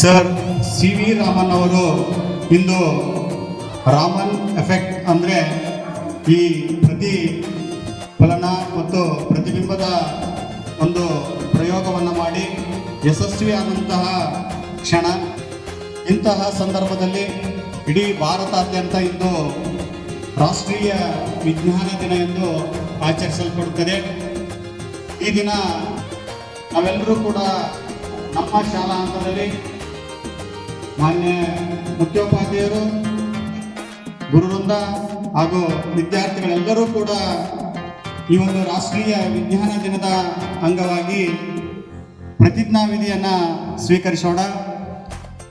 Sir C V Raman ಅವರು ಇಂದು Raman effect ಅಂದರೆ ಈ ಪ್ರತಿ ಫಲನ ಮತ್ತು ಪ್ರತಿಬಿಂಬದ ಒಂದು ಪ್ರಯೋಗವನ್ನು ಮಾಡಿ ಯಶಸ್ವಿಯಾದಂತಹ ಕ್ಷಣ. ಇಂತಹ ಸಂದರ್ಭದಲ್ಲಿ ಇಡೀ ಭಾರತಾದ್ಯಂತ ಇಂದು ರಾಷ್ಟ್ರೀಯ ವಿಜ್ಞಾನ ದಿನ ಎಂದು ಆಚರಿಸಲ್ಪಡುತ್ತದೆ. ಈ ದಿನ ನಾವೆಲ್ಲರೂ ಕೂಡ ನಮ್ಮ ಶಾಲಾ ಹಂತದಲ್ಲಿ ಮಾನ್ಯ ಮುಖ್ಯೋಪಾಧ್ಯಾಯರು, ಗುರುವೃಂದ ಹಾಗೂ ವಿದ್ಯಾರ್ಥಿಗಳೆಲ್ಲರೂ ಕೂಡ ಈ ಒಂದು ರಾಷ್ಟ್ರೀಯ ವಿಜ್ಞಾನ ದಿನದ ಅಂಗವಾಗಿ ಪ್ರತಿಜ್ಞಾವಿಧಿಯನ್ನು ಸ್ವೀಕರಿಸೋಣ.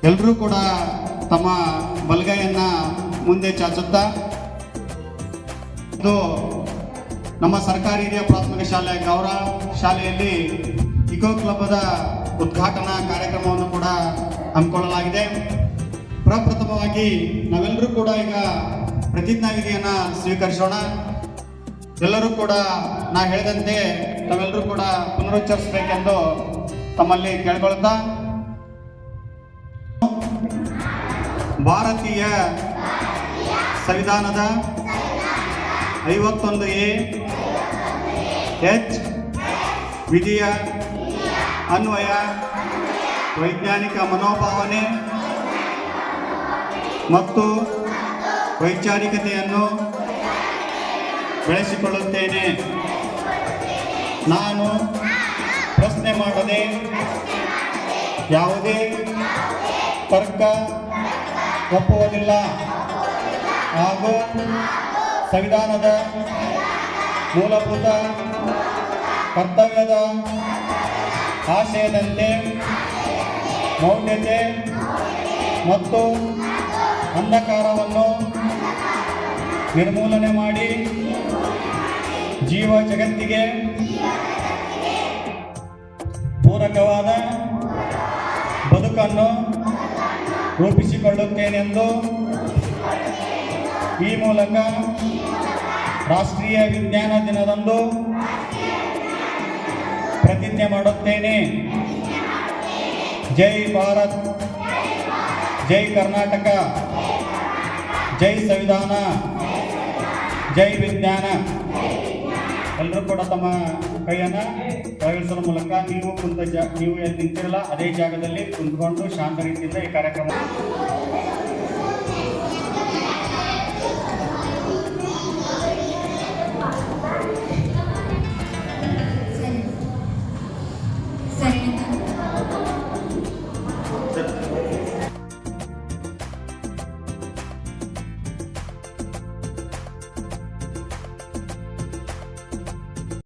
ಎಲ್ಲರೂ ಕೂಡ ತಮ್ಮ ಬಲಗೈಯನ್ನು ಮುಂದೆ ಚಾಚುತ್ತಾ, ಇದು ನಮ್ಮ ಸರ್ಕಾರಿ ಹಿರಿಯ ಪ್ರಾಥಮಿಕ ಶಾಲೆ ಗೌರ ಶಾಲೆಯಲ್ಲಿ ಇಕೋ ಕ್ಲಬ್ದ ಉದ್ಘಾಟನಾ ಕಾರ್ಯಕ್ರಮವನ್ನು ಕೂಡ ಹಮ್ಮಿಕೊಳ್ಳಲಾಗಿದೆ. ಪ್ರಪ್ರಥಮವಾಗಿ ನಾವೆಲ್ಲರೂ ಕೂಡ ಈಗ ಪ್ರತಿಜ್ಞಾ ವಿಧಿಯನ್ನು ಸ್ವೀಕರಿಸೋಣ. ಎಲ್ಲರೂ ಕೂಡ ನಾ ಹೇಳಿದಂತೆ ನಾವೆಲ್ಲರೂ ಕೂಡ ಪುನರುಚ್ಚರಿಸಬೇಕೆಂದು ತಮ್ಮಲ್ಲಿ ಕೇಳ್ಕೊಳ್ತಾ. ಭಾರತೀಯ ಸಂವಿಧಾನದ ಐವತ್ತೊಂದು ಎ, ಎಚ್ ವಿಧಿಯ ಅನ್ವಯ ವೈಜ್ಞಾನಿಕ ಮನೋಭಾವನೆ ಮತ್ತು ವೈಚಾರಿಕತೆಯನ್ನು ಬೆಳೆಸಿಕೊಳ್ಳುತ್ತೇನೆ. ನಾನು ಪ್ರಶ್ನೆ ಮಾಡದೆ ಯಾವುದೇ ತರ್ಕ ಒಪ್ಪುವುದಿಲ್ಲ ಹಾಗೂ ಸಂವಿಧಾನದ ಮೂಲಭೂತ ಕರ್ತವ್ಯದ ಆಶಯದಂತೆ ಮೌಢ್ಯತೆ ಮತ್ತು ಅಂಧಕಾರವನ್ನು ನಿರ್ಮೂಲನೆ ಮಾಡಿ ಜೀವ ಜಗತ್ತಿಗೆ ಪೂರಕವಾದ ಬದುಕನ್ನು ರೂಪಿಸಿಕೊಳ್ಳುತ್ತೇನೆಂದು ಈ ಮೂಲಕ ರಾಷ್ಟ್ರೀಯ ವಿಜ್ಞಾನ ದಿನದಂದು ಪ್ರತಿಜ್ಞೆ ಮಾಡುತ್ತೇನೆ. ಜೈ ಭಾರತ್, ಜೈ ಕರ್ನಾಟಕ, ಜೈ ಸಂವಿಧಾನ, ಜೈ ವಿಜ್ಞಾನ. ಎಲ್ಲರೂ ಕೂಡ ತಮ್ಮ ಕೈಯನ್ನು ಪ್ರಯೋಗಿಸೋದ್ರ ಮೂಲಕ ನೀವು ಕುಂತ ಜ, ನೀವು ಎಲ್ಲಿ ನಿಂತಿರಲ್ಲ ಅದೇ ಜಾಗದಲ್ಲಿ ಕುಂತ್ಕೊಂಡು ಶಾಂತ ರೀತಿಯಿಂದ ಈ ಕಾರ್ಯಕ್ರಮ ಸರಿ.